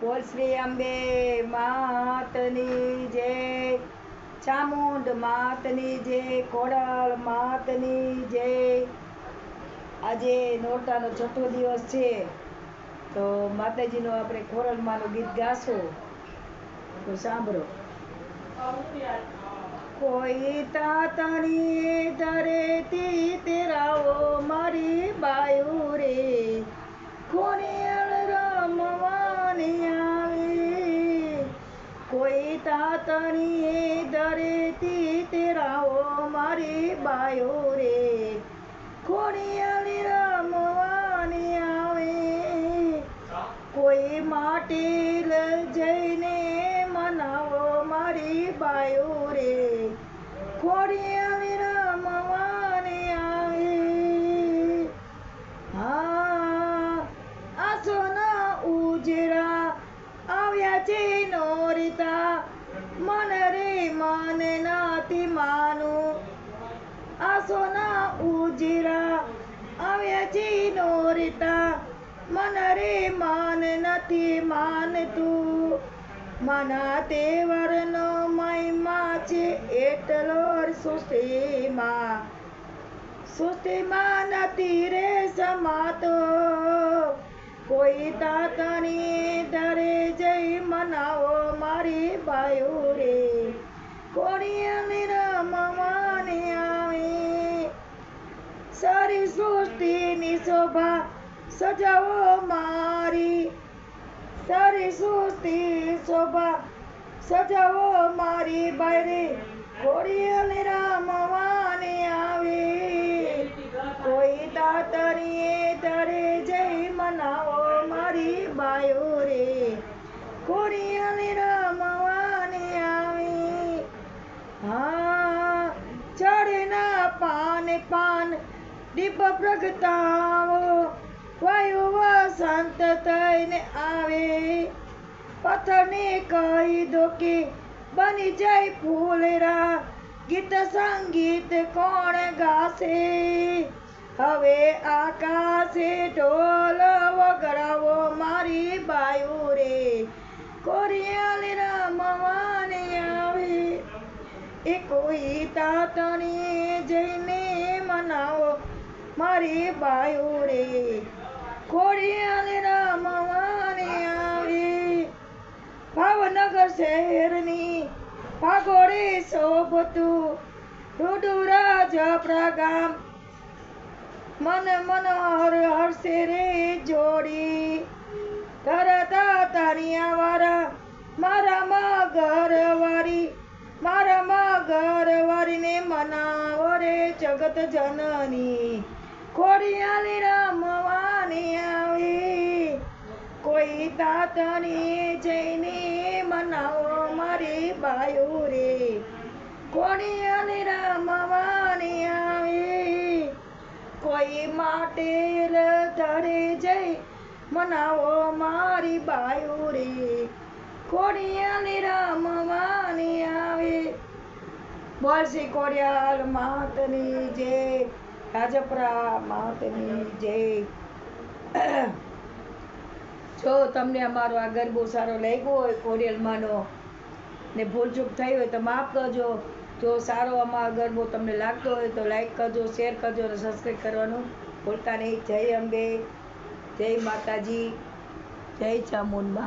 બોલ શ્રી અંબે માતની જય, ચામુંડ માતની જય કોડલ માતની જય. આજે નોરતાનો છઠ્ઠો દિવસ છે, તો માતાજીનો આપણે કોરલમાંનું ગીત ગાશું. તો સાંભળો. કોઈ તાતણી ધરેતી તેરાઓ મારી બાયુ રે ખોનિયળ કોઈ તાતણી ધરેતી તેરાઓ મારી બાયો રે. ખોડિયાલી રમવાની આવે. કોઈ માટે જઈને મનાવો મારી બાયો રે. ખોડિયાલી રમવાની આવે. હા આસોના ઉજરા આવ્યા છે નોરતા મન રે મન નાતી માનું. આસોના ઉજીરા, આવ્યા છે નોરતા મન રે માન નથી માનતું. મના તેવરનો મહિમા છે એટલો સૃષ્ટિમાં સૃષ્ટિમાં નથી રે સમાતો. કોઈ તાતની મનાવો મારી બાયુ રે કોણી રમવાને આવે. સારી સૃષ્ટિની શોભા સજાવો મારી. સારી સૃષ્ટિ શોભા સજાવો મારી બાયરે ઘોડિયાને રામવાને ઘોડિયાને રામવાને આવી હા ચડના પાન પાન દીપ પ્રગટાવો વાયુ વસંત થઈને આવે પથ્થરને કહી દો કે બની જાય ફૂલરા ગીત સંગીત કોણ ગાશે હવે આકાશે ઢોલ વગડાવો મારી બાયુ રે કોરિયાલ રમવાને આવે. એ કોઈ તાતણી જઈને મનાવો, મારી બાયો રે ખોડિયાલ રમવાને આવે. ભાવનગર શહેરની પાગોડી શોભતું રૂડુરાજ પ્રગામ. મન મનોહર હર્ષે રે જોડી તરતા વાળા મારા માં મારા ઘરવાળીને મનાવો રે જગત જનની. ખોડિયાલી રમવાની આવે. કોઈ તાતની જઈને મનાવો મારી બાયુ રે ખોડિયાલી રમવાની આવે. કોઈ માટે ધરે જઈ મનાવો મારી બાયુ રે ખોડિયાલી રમવાની આવે. બોલ શ્રી કોડિયાલ માતની જય. રાજપરા માતની જય. જો તમને અમારો આ ગરબો સારો લાગ્યો હોય કોડિયલમાંનો ને ભૂલચૂક થઈ હોય તો માફ કરજો. જો સારો અમારો ગરબો તમને લાગતો હોય તો લાઈક કરજો, શેર કરજો અને સબસ્ક્રાઈબ કરવાનું ભૂલતા નહીં. જય અંબે. જય માતાજી. જય ચામુંડમાં.